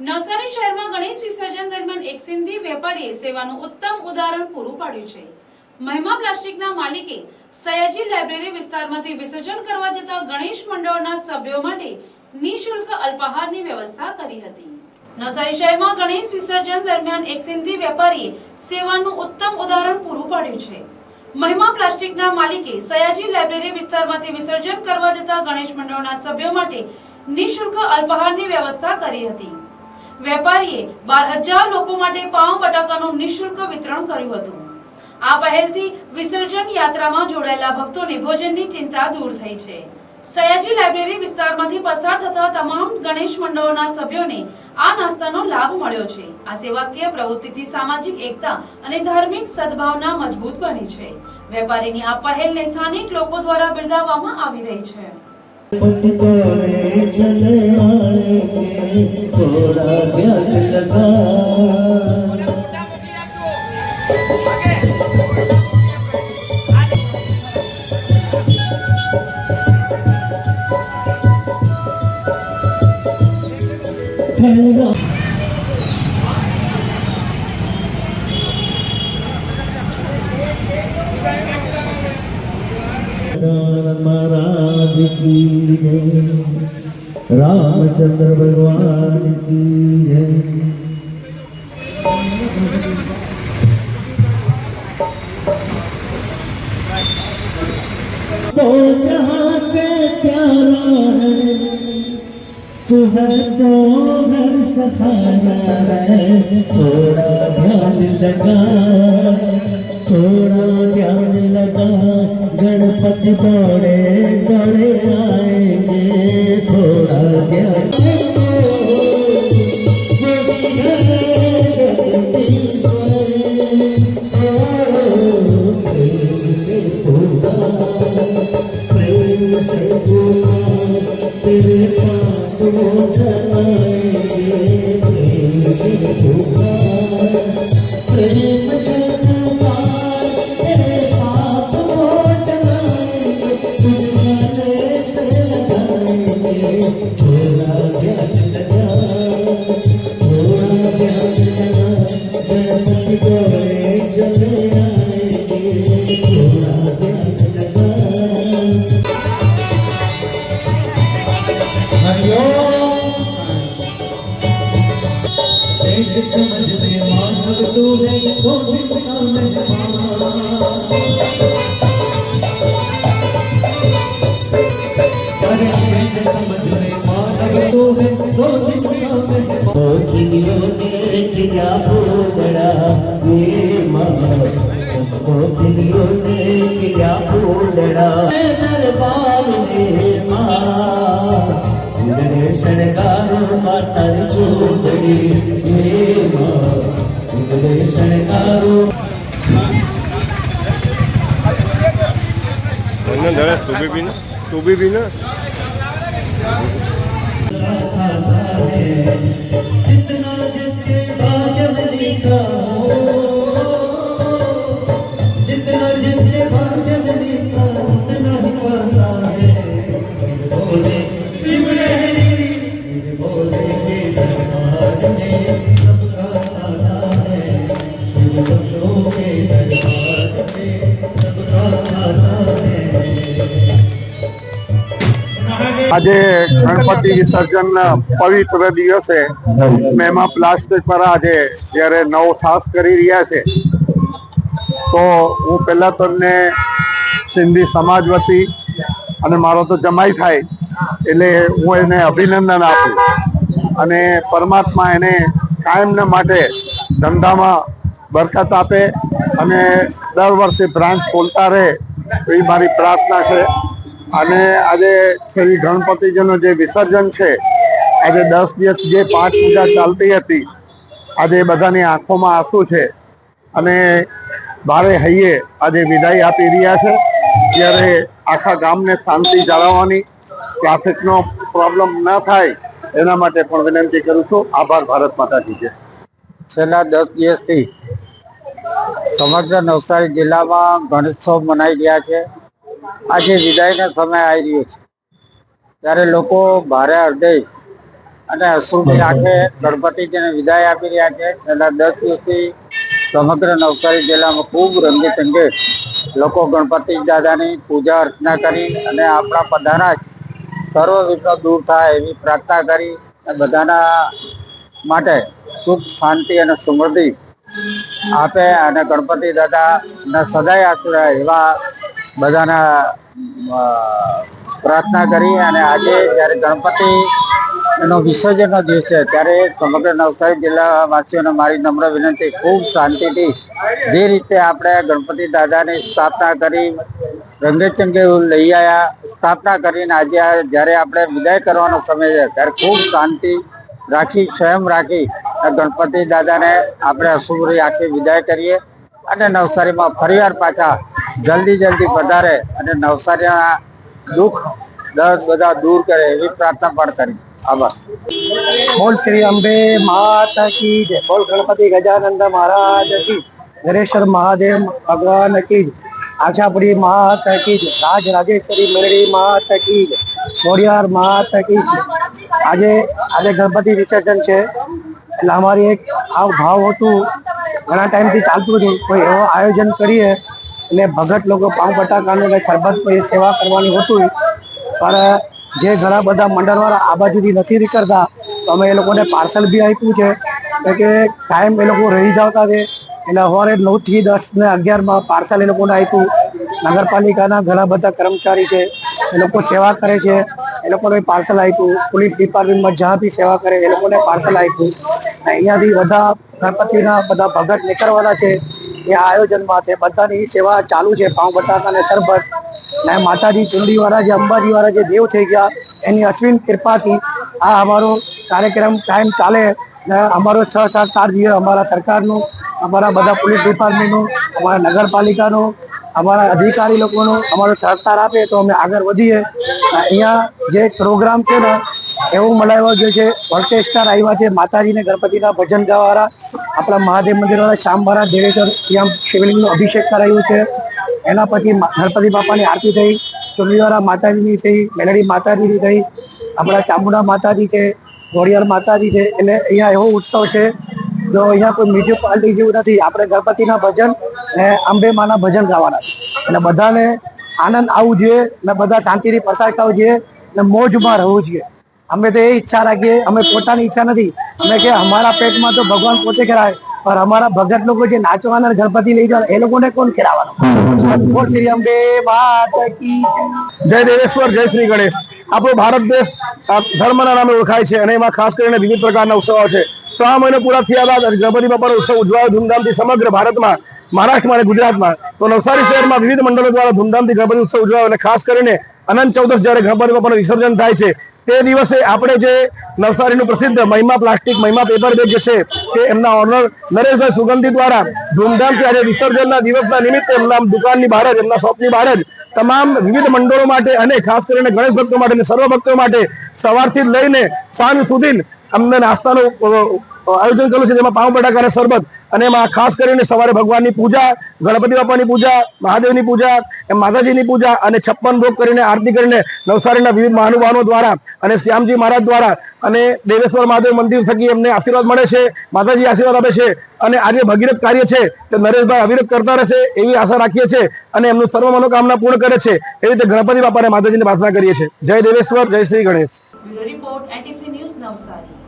નવસારી શહેરમાં ગણેશ વિસર્જન દરમિયાન એક સિંધી વેપારીએ સેવાનું ઉત્તમ ઉદાહરણ પૂરું પાડ્યું છે. મહિમા પ્લાસ્ટિકના માલિકે સયાજી લાઇબ્રેરી વિસ્તારમાંથી વિસર્જન કરવા જતા ગણેશ મંડળના સભ્યો માટે નિઃશુલ્ક અલ્પાહારની વ્યવસ્થા કરી હતી. નવસારી શહેરમાં ગણેશ વિસર્જન દરમિયાન એક સિંધી વેપારીએ સેવાનું ઉત્તમ ઉદાહરણ પૂરું પાડ્યું છે. મહિમા પ્લાસ્ટિકના માલિકે સયાજી લાઇબ્રેરી વિસ્તારમાંથી વિસર્જન કરવા જતા ગણેશ મંડળના સભ્યો માટે નિઃશુલ્ક અલ્પાહારની વ્યવસ્થા કરી હતી. વેપારીએ બાર હજાર લોકો માટે પાઉં બટાકાનું નિઃશુલ્ક વિતરણ કર્યું હતું. આ પહેલથી વિસર્જન યાત્રામાં જોડાયેલા ભક્તોને ભોજનની ચિંતા દૂર થઈ છે. સયાજી લાઇબ્રેરી વિસ્તારમાંથી પસાર થતા તમામ ગણેશ મંડળોના સભ્યોને આ નાસ્તાનો લાભ મળ્યો છે. આ સેવાકીય પ્રવૃત્તિથી સામાજિક એકતા અને ધાર્મિક સદભાવના મજબૂત બની છે. વેપારીની આ પહેલને સ્થાનિક લોકો દ્વારા બિરદાવવામાં આવી રહી છે. पटकोरे चले आएंगे थोड़ा ब्याज लगा महाराज की जय रामचंद्र भगवान की जय तो जहाँ से प्यारा है तू है तो हर सहारा है थोड़ा ध्यान लगा થોડા ધ્યાન લગા ગણપતિ દોડે દોડે આએંગે થોડા ધ્યાન देखो कितना अरे समझ ले मानव तो है दो दिन का मेहमान देख या भोगड़ा ये मोखलियों देख या भोगड़ा दरबार में माँ सरकारों का तर छोड़ ઉંદરે શણગારો Ano dala? Tubig bin? Tubig bin na? जितना जिसके भाग्य में लिखा આજે ગણપતિ વિસર્જન પવિત્ર દિવસે મેમા પ્લાસ્ટિક પર આજે જ્યારે નવો સાસ કરી રહ્યા છે, તો હું પહેલા તમને સિંધી સમાજ વતી અને મારો તો જમાઈ થાય એટલે હું એને અભિનંદન આપું. અને પરમાત્મા એને કાયમને માટે ધંધામાં બરકત આપે અને દર વર્ષે બ્રાન્ચ ખોલતા રહે એવી મારી પ્રાર્થના છે. અને આજે શ્રી ગણપતિજીનું જે વિસર્જન છે, આજે દસ દિવસ જે પાઠ પૂજા ચાલતી હતી, આજે બધાની આંખોમાં આંસુ છે. અને ભારે હૈયે આજે વિદાય આપી રહ્યા છે. ત્યારે આખા ગામને શાંતિ જાળવવાની, ટ્રાફિકનો પ્રોબ્લેમ ન થાય, એના માટે પણ વિનંતી કરું છું. આભાર ભારત માતાજી છે છેલ્લા દસ દિવસથી સમગ્ર નવસારી જિલ્લામાં ગણેશોત્સવ મનાઈ રહ્યા છે. આજે વિદાયનો સમય આવી રહ્યો છે. ત્યારે લોકો ભારે હૃદય અને અશ્રુની આંખે ગણપતિજીને વિદાય આપી રહ્યા છે. છેલ્લા દસ દિવસથી સમગ્ર નવસારી જિલ્લામાં ખૂબ રંગે ચંગે લોકો ગણપતિ દાદાની પૂજા અર્ચના કરી અને આપણા બધાના જ સર્વ વિઘ્નો દૂર થાય એવી પ્રાર્થના કરી અને બધાના માટે સુખ, શાંતિ અને સમૃદ્ધિ આપે અને ગણપતિ દાદાને સદાય આશીર્વાદ એવા બધાના પ્રાર્થના કરી અને આજે જ્યારે ગણપતિ એનો વિસર્જનનો દિવસ છે, ત્યારે સમગ્ર નવસારી જિલ્લાવાસીઓને મારી નમ્ર વિનંતી, ખૂબ શાંતિથી જે રીતે આપણે ગણપતિ દાદાની સ્થાપના કરી, રંગેચંગે લઈ આવ્યા સ્થાપના કરીને આજે જ્યારે આપણે વિદાય કરવાનો સમય છે, ત્યારે ખૂબ શાંતિ રાખી, સ્વયં રાખી ગણપતિ દાદાને આપણે અશુભરી આખી વિદાય કરીએ અને નવસારીમાં ફરીવાર પાછા જલ્દી જલ્દી વધારે અને નવસારીના દુઃખ, દર્દ બધા દૂર કરે એવી પ્રાર્થના પણ કરી આભાર બોલ શ્રી અંબે માતા કી જય બોલ ગણપતિ ગજાનંદ મહારાજ કી નરેશ્વર મહાદેવ ભગવાન કી. આશાપુરી માતા કી. રાજ રાજેશ્વરી મેળવી માતા કી જય. ખોડિયાર માતા કી. આજે આજે ગણપતિ વિસર્જન છે એટલે અમારી એક આ ભાવ હતું ઘણા ટાઈમથી ચાલતું હતું કોઈ એવો આયોજન કરીએ અને ભગત લોકો પાઉં બટાકાનું કે શરબત કોઈ સેવા કરવાની હતું પણ જે ઘણા બધા મંડળવાળા આ બાજુથી નથી નીકળતા, તો અમે એ લોકોને પાર્સલ બી આપ્યું છે. એટલે કે ટાઈમ એ લોકો રહી જતા છે. એટલે સવારે નવથી દસ ને અગિયારમાં પાર્સલ એ લોકોને આપ્યું. નગરપાલિકાના ઘણા બધા કર્મચારી છે, એ લોકો સેવા કરે છે. એ લોકોને પાર્સલ આપ્યું. પોલીસ ડિપાર્ટમેન્ટમાં જ્યાં બી સેવા કરે, એ લોકોને પાર્સલ આપ્યું. અહીંયાથી બધા ગણપતિના બધા ભગત નીકળવાના છે. એ આયોજનમાં છે. બધાની સેવા ચાલુ છે. પાઉં બટાકા અને શરબત. ને માતાજી ચુંડી વાળા જે અંબાજી વાળા જે દેવ થઈ ગયા, એની અશ્વિન કૃપાથી આ અમારો કાર્યક્રમ ટાઈમ ચાલે ને અમારો છ, સાત ચાર દિવસ અમારા સરકારનું, અમારા બધા પોલીસ ડિપાર્ટમેન્ટનું, અમારા નગરપાલિકાનું, અમારા અધિકારી લોકોનો અમારો સહકાર આપે તો અમે આગળ વધીએ. અહીંયા જે પ્રોગ્રામ છે ને એવું મળાવ્યો જે છે ઓર્કેસ્ટ્રા આવ્યા છે, માતાજીને ગણપતિના ભજન ગાવાવાળા, આપણા મહાદેવ મંદિરવાળા શામવાળા દેવેશ્વર ત્યાં શિવલિંગનો અભિષેક કરાયું છે. એના પછી ગણપતિ બાપાની આરતી થઈ ચુંડીવાળા માતાજીની થઈ, મેલડી માતાજીની થઈ, આપણા ચામુંડા માતાજી છે ઘોડિયાર માતાજી છે, એટલે અહીંયા એવો ઉત્સવ છે. જો અહીંયા કોઈ મ્યુનિસિપાલિટી જેવું નથી, આપણે ગણપતિના ભજન ને અંબે માના ભજન ગાવાના એટલે બધાને આનંદ આવવું જોઈએ, ને બધા શાંતિથી પસાર થવું જોઈએ, ને મોજમાં રહેવું જોઈએ. અમે તો એ ઈચ્છા રાખીએ, અમે પોતાની ઈચ્છા નથી. અમે કે અમારા પેટમાં તો ભગવાન પોતે કરાવે, પણ અમારા ભગત લોકો જે નાચવાના ગણપતિ લઈ જવાના, એ લોકોને કોણ કરાવવાનો. જય દેવેશ્વર, જય શ્રી ગણેશ. આપણો ભારત દેશ ધર્મના નામે ઓળખાય છે અને એમાં ખાસ કરીને વિવિધ પ્રકારના ઉત્સવો છે. ત્રણ મહિને પૂરા થયા બાદ ગણપતિ બાપાનો ઉત્સવ ઉજવાયો ધૂમધામથી સમગ્ર ભારતમાં, મહારાષ્ટ્રમાં અને ગુજરાતમાં. તો નવસારી શહેરમાં વિવિધ મંડળો દ્વારા ધૂમધામથી ગણપતિ ઉત્સવ ઉજવાયો અને ખાસ કરીને અનંત ચૌદશ જ્યારે ગણપતિ બાપાનું વિસર્જન થાય છે તે દિવસે આપણે જે નવસારીનું પ્રસિદ્ધ મહિમા પ્લાસ્ટિક મહિમા પેપર બેગ જે છે, તે એમના ઓનર નરેશભાઈ સુગંધી દ્વારા ધૂમધામથી આજે વિસર્જનના દિવસના નિમિત્તે એમના દુકાનની બહાર જ, એમના શોપની બહાર જ તમામ વિવિધ મંડળો માટે અને ખાસ કરીને ગણેશ ભક્તો માટે અને સર્વ ભક્તો માટે સવારથી લઈને સાંજ સુધી અમને નાસ્તાનું આયોજન કરેલું છે, જેમાં પાઉં બટાકા અને શરબત. અને એમાં ખાસ કરીને સવારે ભગવાનની પૂજા, ગણપતિ બાપાની પૂજા, મહાદેવની પૂજા માતાજીની પૂજા અને છપ્પન ભોગ કરીને આરતી કરીને નવસારીના વિવિધ મહાનુભાવો દ્વારા અને શ્યામજી મહારાજ દ્વારા અને દેવેશ્વર મહાદેવ મંદિર થકી એમને આશીર્વાદ મળે છે, માતાજી આશીર્વાદ આપે છે અને આજે ભગીરથ કાર્ય છે તે નરેશભાઈ અવિરત કરતા રહેશે એવી આશા રાખીએ છીએ અને એમનું સર્વ મનોકામના પૂર્ણ કરે છે એવી રીતે ગણપતિ બાપાને માતાજીને પ્રાર્થના કરીએ છીએ. જય દેવેશ્વર, જય Shri Ganesh. Report, ATC news Navsari.